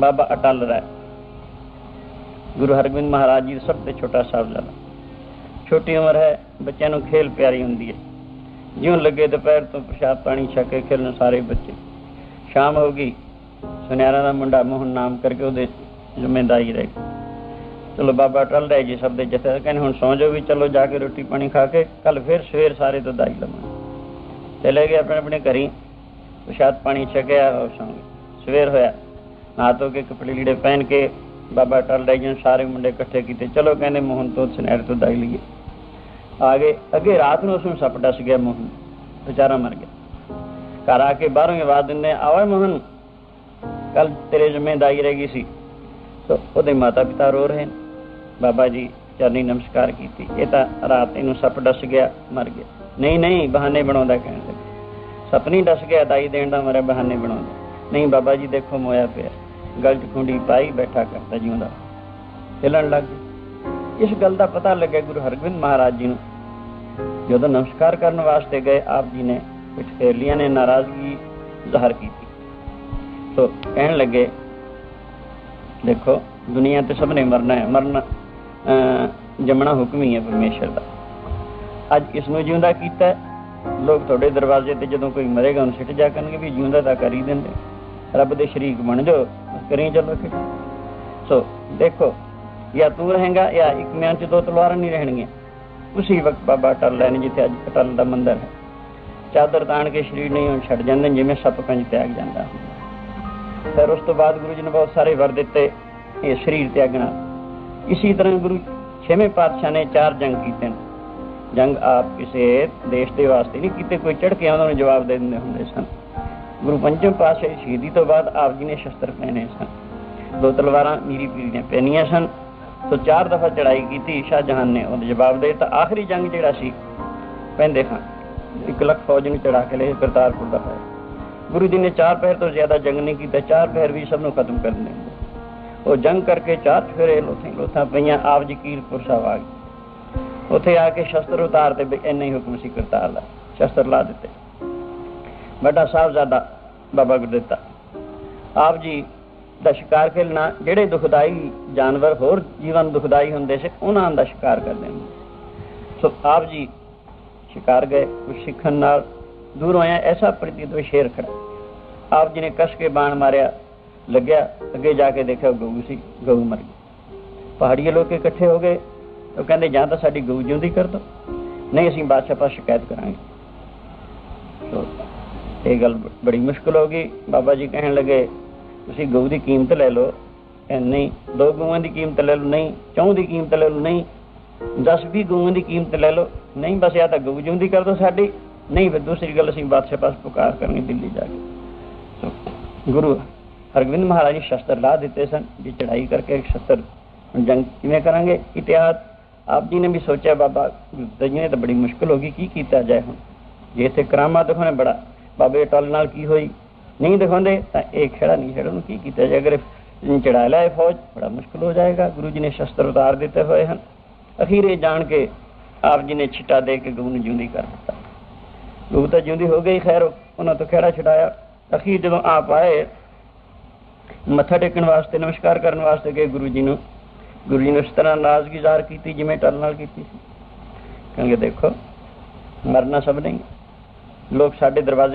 ਬਾਬਾ ਅਟਲ ਰਾਏ। ਗੁਰੂ ਹਰਗੋਬਿੰਦ ਮਹਾਰਾਜ ਜੀ ਦਾ ਸਭ ਤੋਂ ਛੋਟਾ ਸਾਹਿਬਜ਼ਾਦਾ। ਛੋਟੀ ਉਮਰ ਹੈ, ਬੱਚਿਆਂ ਨੂੰ ਖੇਲ ਪਿਆਰੀ ਹੁੰਦੀ ਹੈ। ਜਿਉਂ ਲੱਗੇ ਦੁਪਹਿਰ ਤੋਂ ਪ੍ਰਸ਼ਾਦ ਪਾਣੀ ਛਕ ਕੇ ਖੇਲਣ ਸਾਰੇ ਬੱਚੇ। ਸ਼ਾਮ ਹੋ ਗਈ, ਸੁਨਿਆਰਾਂ ਦਾ ਮੁੰਡਾ ਮੋਹਨ ਨਾਮ ਕਰਕੇ ਉਹਦੇ ਜ਼ਿੰਮੇਦਾਰੀ ਰਹਿ ਗਈ। ਚਲੋ ਬਾਬਾ ਅਟਲ ਰਾਏ ਜੀ ਸਭ ਦੇ ਜਥੇ ਕਹਿੰਦੇ, ਹੁਣ ਸੌਂ ਜਾਓ ਵੀ ਚਲੋ ਜਾ ਕੇ ਰੋਟੀ ਪਾਣੀ ਖਾ ਕੇ ਕੱਲ ਫਿਰ ਸਵੇਰ ਸਾਰੇ ਤੋਂ ਦਾਈ ਲਵਾਂ ਚਲੇ ਗਏ ਆਪਣੇ ਆਪਣੇ ਘਰੀ, ਪ੍ਰਸ਼ਾਦ ਪਾਣੀ ਛਕਿਆ ਹੋ ਸੌਂ ਸਵੇਰ ਹੋਇਆ ਨਾ ਧੋ ਕੇ ਕੱਪੜੇ ਲੀੜੇ ਪਹਿਨ ਕੇ ਬਾਬਾ ਟਲ ਰਾਏ ਜੀ ਨੇ ਸਾਰੇ ਮੁੰਡੇ ਇਕੱਠੇ ਕੀਤੇ ਚਲੋ ਕਹਿੰਦੇ ਮੋਹਨ ਤੋਂ ਸੁਨਹਿਰ ਤੋਂ ਦਾਈ ਲਈਏ ਆ ਗਏ ਅੱਗੇ ਰਾਤ ਨੂੰ ਉਸ ਨੂੰ ਸੱਪ ਡਸ ਗਿਆ ਮੋਹਨ ਵਿਚਾਰਾ ਮਰ ਗਿਆ ਘਰ ਆ ਕੇ ਬਾਹਰੋਂ ਹੀ ਆਵਾਜ਼ ਦਿੰਦੇ ਆਵੇ ਮੋਹਨ ਕੱਲ ਤੇਰੇ ਜ਼ਿੰਮੇਦਾਰੀ ਰਹਿ ਗਈ ਸੀ ਸੋ ਉਹਦੇ ਮਾਤਾ ਪਿਤਾ ਰੋ ਰਹੇ ਨੇ ਬਾਬਾ ਜੀ ਚਰਨੀ ਨਮਸਕਾਰ ਕੀਤੀ ਇਹ ਤਾਂ ਰਾਤ ਇਹਨੂੰ ਸੱਪ ਡਸ ਗਿਆ ਮਰ ਗਿਆ ਨਹੀਂ ਨਹੀਂ ਬਹਾਨੇ ਬਣਾਉਂਦਾ ਕਹਿਣ ਲੱਗੇ ਸੱਪ ਨਹੀਂ ਡਸ ਗਿਆ ਦਾਈ ਦੇਣ ਦਾ ਮਰੇ ਬਹਾਨੇ ਬਣਾਉਂਦਾ ਨਹੀਂ ਬਾਬਾ ਜੀ ਦੇਖੋ ਮੋਇਆ ਪਿਆ ਗਲ ਖੁੰਡੀ ਪਾਈ ਬੈਠਾ ਕਰਦਾ ਜਿਉਂਦਾ ਚੱਲਣ ਲੱਗ ਗਿਆ। ਇਸ ਗੱਲ ਦਾ ਪਤਾ ਲੱਗਿਆ ਗੁਰੂ ਹਰਗੋਬਿੰਦ ਮਹਾਰਾਜ ਜੀ ਨੂੰ। ਜਦੋਂ ਨਮਸਕਾਰ ਕਰਨ ਵਾਸਤੇ ਗਏ ਆਪ ਜੀ ਨੇ ਕੁਝ ਫੇਰਲੀਆਂ ਨੇ ਨਾਰਾਜ਼ਗੀ ਜ਼ਾਹਰ ਕੀਤੀ। ਸੋ ਕਹਿਣ ਲੱਗੇ ਦੇਖੋ ਦੁਨੀਆ ਤੇ ਸਭ ਨੇ ਮਰਨਾ ਹੈ। ਮਰਨਾ ਅਹ, ਜੰਮਣਾ ਹੁਕਮ ਹੀ ਹੈ ਪਰਮੇਸ਼ਰ ਦਾ। ਅੱਜ ਇਸ ਨੂੰ ਜਿਉਂਦਾ ਕੀਤਾ ਲੋਕ ਤੁਹਾਡੇ ਦਰਵਾਜ਼ੇ ਤੇ ਜਦੋਂ ਕੋਈ ਮਰੇਗਾ ਉਹਨੂੰ ਸਿੱਟ ਜਾ ਕਰਨਗੇ ਵੀ ਜਿਉਂਦਾ ਤਾਂ ਕਰ ਹੀ ਦਿੰਦੇ। ਰੱਬ ਦੇ ਸ਼ਰੀਕ ਬਣ ਜਾਓ। ਬਸ ਕਰੀ ਚੱਲੋ ਕਿ ਸੋ ਦੇਖੋ ਜਾਂ ਤੂੰ ਰਹੇਗਾ ਜਾਂ ਇੱਕ ਮਿਆਨ ਚ ਦੋ ਤਲਵਾਰਾਂ ਨਹੀਂ ਰਹਿਣਗੀਆਂ। ਉਸੇ ਵਕਤ ਬਾਬਾ ਅਟਲ ਲੈਣ ਜਿੱਥੇ ਅੱਜ ਅਟਲ ਦਾ ਮੰਦਰ ਹੈ। ਚਾਦਰ ਤਾਣ ਕੇ ਸ਼ਰੀਰ ਨਹੀਂ ਹੁਣ ਛੱਡ ਜਾਂਦੇ ਨੇ, ਜਿਵੇਂ ਸੱਪ ਕੰਜ ਤਿਆਗ ਜਾਂਦਾ ਫਿਰ ਉਸ ਤੋਂ ਬਾਅਦ ਗੁਰੂ ਜੀ ਨੇ ਬਹੁਤ ਸਾਰੇ ਵਰ ਦਿੱਤੇ ਇਹ ਸਰੀਰ ਤਿਆਗਣਾ। ਇਸੇ ਤਰ੍ਹਾਂ ਗੁਰੂ ਛੇਵੇਂ ਪਾਤਸ਼ਾਹ ਨੇ ਚਾਰ ਜੰਗ ਕੀਤੇ ਨੇ। ਜੰਗ ਆਪ ਕਿਸੇ ਦੇਸ਼ ਦੇ ਵਾਸਤੇ ਨਹੀਂ ਕੀਤੇ ਕੋਈ ਚੜ ਕੇ ਉਹਨਾਂ ਨੂੰ ਜਵਾਬ ਦੇ ਦਿੰਦੇ ਹੁੰਦੇ ਸਨ। ਗੁਰੂ ਪੰਜਮ ਪਾਤਸ਼ਾਹ ਦੀ ਸ਼ਹੀਦੀ ਤੋਂ ਬਾਅਦ ਆਪ ਜੀ ਨੇ ਸ਼ਸਤਰ ਪਹਿਨੇ ਸਨ। ਦੋ ਤਲਵਾਰਾਂ ਮੀਰੀ ਪੀਰੀ ਦੀਆਂ ਪਹਿਨੀਆਂ ਸਨ। ਸੋ ਚਾਰ ਦਫਾ ਚੜਾਈ ਕੀਤੀ ਸ਼ਾਹਜਹਾਨ ਨੇ ਉਹਦਾ ਜਵਾਬ ਦੇ ਦਿੱਤਾ। ਆਖਰੀ ਜੰਗ ਜਿਹੜਾ ਸੀ ਪੈਂਦੇ ਖਾਂ ਇੱਕ ਲੱਖ ਫੌਜ ਨੂੰ ਚੜਾ ਕੇ ਲੈ ਕਰਤਾਰਪੁਰ ਦਾ ਹੋਇਆ ਗੁਰੂ ਜੀ ਨੇ ਚਾਰ ਪਹਿਰ ਤੋਂ ਜ਼ਿਆਦਾ ਜੰਗ ਨਹੀਂ ਕੀਤਾ, ਚਾਰ ਪਹਿਰ ਵੀ ਸਭ ਨੂੰ ਖਤਮ ਕਰ ਦਿੰਦੇ ਉਹ ਜੰਗ ਕਰਕੇ ਚਾਰ ਫੇਰੇ ਲੋਥਾਂ ਲੋਥਾਂ ਪਈਆਂ, ਆਪ ਜੀ ਕੀਰਪੁਰ ਸਾਹਿਬ ਆ ਗਏ। ਉੱਥੇ ਆ ਕੇ ਸ਼ਸਤਰ ਉਤਾਰ ਤੇ ਵੀ ਇੰਨਾ ਹੀ ਹੁਕਮ ਸੀ ਕਰਤਾਰ ਦਾ, ਸ਼ਸਤਰ ਲਾ ਦਿੱਤੇ। ਵੱਡਾ ਸਾਹਿਬਜ਼ਾਦਾ ਬਾਬਾ ਗੁਰਦਿੱਤਾ। ਆਪ ਜੀ ਦਾ ਸ਼ਿਕਾਰ ਖੇਲਣਾ, ਜਿਹੜੇ ਦੁਖਦਾਈ ਜਾਨਵਰ ਹੋਰ ਜੀਵਨ ਦੁਖਦਾਈ ਹੁੰਦੇ ਸੀ, ਉਹਨਾਂ ਦਾ ਸ਼ਿਕਾਰ ਕਰਦੇ ਹੁੰਦੇ ਸੋ। ਆਪ ਜੀ ਸ਼ਿਕਾਰ ਗਏ, ਕੁਛ ਸਿੱਖਣ ਨਾਲ ਦੂਰ ਹੋਇਆ ਐਸਾ ਪ੍ਰਤੀਤ ਹੋਇਆ, ਸ਼ੇਰ ਖੜਾ। ਆਪ ਜੀ ਨੇ ਕਸ ਕੇ ਬਾਣ ਮਾਰਿਆ, ਲੱਗਿਆ, ਅੱਗੇ ਜਾ ਕੇ ਦੇਖਿਆ ਗਊ ਸੀ, ਗਊ ਮਰ ਗਈ। ਪਹਾੜੀਏ ਲੋਕ ਇਕੱਠੇ ਹੋ ਗਏ, ਉਹ ਕਹਿੰਦੇ, ਜਾਂ ਤਾਂ ਸਾਡੀ ਗਊ ਜਿਉਂਦੀ ਕਰ ਦੋ, ਨਹੀਂ ਅਸੀਂ ਬਾਦਸ਼ਾਹ ਪਾਸ ਸ਼ਿਕਾਇਤ ਕਰਾਂਗੇ। ਸੋ ਇਹ ਗੱਲ ਬ- ਬੜੀ ਮੁਸ਼ਕਲ ਹੋ ਗਈ। ਬਾਬਾ ਜੀ ਕਹਿਣ ਲੱਗੇ, ਤੁਸੀਂ ਗਊ ਦੀ ਕੀਮਤ ਲੈ ਲਓ। ਇਹ ਨਹੀਂ, ਦੋ ਗਊਆਂ ਦੀ ਕੀਮਤ ਲੈ ਲਓ, ਨਹੀਂ, ਚੌਂ ਦੀ ਕੀਮਤ ਲੈ ਲਓ, ਨਹੀਂ 10 20 ਗਊਆਂ ਦੀ ਕੀਮਤ ਲੈ ਲਓ। ਨਹੀਂ, ਬਸ ਜਾਂ ਤਾਂ ਗਊ ਜਿਉਂਦੀ ਕਰ ਦਿਓ ਸਾਡੀ। ਨਹੀਂ, ਫਿਰ ਦੂਸਰੀ ਗੱਲ ਅਸੀਂ ਬਾਦਸ਼ਾਹ ਪਾਸ ਪੁਕਾਰ ਕਰਾਂਗੇ ਦਿੱਲੀ ਜਾ ਕੇ। ਸੋ, ਗੁਰੂ ਹਰਗੋਬਿੰਦ ਮਹਾਰਾਜ ਜੀ ਸ਼ਸਤਰ ਲਾ ਦਿੱਤੇ ਸਨ, ਵੀ ਚੜਾਈ ਕਰਕੇ ਸ਼ਸਤਰ ਹੁਣ ਜੰਗ ਕਿਵੇਂ ਕਰਾਂਗੇ? ਇਤਿਹਾਸ, ਆਪ ਜੀ ਨੇ ਵੀ ਸੋਚਿਆ, ਬਾਬਾ ਗੁਰੂ ਜੀ ਨੇ ਤਾਂ ਬੜੀ ਮੁਸ਼ਕਲ ਹੋ ਗਈ, ਕੀ ਕੀਤਾ ਜਾਏ ਹੁਣ? ਜੇ ਇੱਥੇ ਕਰਾਮਾਤ ਦਿਖਾਉਣੇ ਬੜਾ ਬਾਬੇ ਟਲ ਨਾਲ ਕੀ ਹੋਈ? ਨਹੀਂ ਦਿਖਾਉਂਦੇ, ਤਾਂ ਇਹ ਖੇੜਾ ਨਹੀਂ ਖੇੜਾ ਨੂੰ ਕੀ ਕੀਤਾ ਜਾਏ? ਅਗਰ ਚੜਾ ਲਿਆ ਇਹ ਫੌਜ, ਬੜਾ ਮੁਸ਼ਕਲ ਹੋ ਜਾਏਗਾ। ਗੁਰੂ ਜੀ ਨੇ ਸ਼ਸਤਰ ਉਤਾਰ ਦਿੱਤੇ ਹੋਏ ਹਨ। ਅਖੀਰੇ ਜਾਣ ਕੇ ਆਪ ਜੀ ਨੇ ਛਿੱਟਾ ਦੇ ਕੇ ਗਊ ਨੂੰ ਜਿਉਂਦੀ ਕਰ ਦਿੱਤਾ। ਗਊ ਤਾਂ ਜਿਉਂਦੀ ਹੋ ਗਈ, ਖੈਰ, ਉਹਨਾਂ ਤੋਂ ਖੇੜਾ ਛਡਾਇਆ। ਅਖੀਰ ਜਦੋਂ ਆਪ ਆਏ, ਮੱਥਾ ਟੇਕਣ ਵਾਸਤੇ, ਨਮਸਕਾਰ ਕਰਨ ਵਾਸਤੇ ਗਏ ਗੁਰੂ ਜੀ ਨੂੰ। ਗੁਰੂ ਜੀ ਨੇ ਉਸ ਤਰ੍ਹਾਂ ਨਾਜ਼ਗੀ ਜ਼ਾਹਰ ਕੀਤੀ ਜਿਵੇਂ ਟਲ ਨਾਲ ਕੀਤੀ ਸੀ। ਕਹਿੰਗੇ ਦੇਖੋ, ਮਰਨਾ ਸਭ ਨਹੀਂ। ਲੋਕ ਸਾਡੇ ਦਰਵਾਜ਼ੇ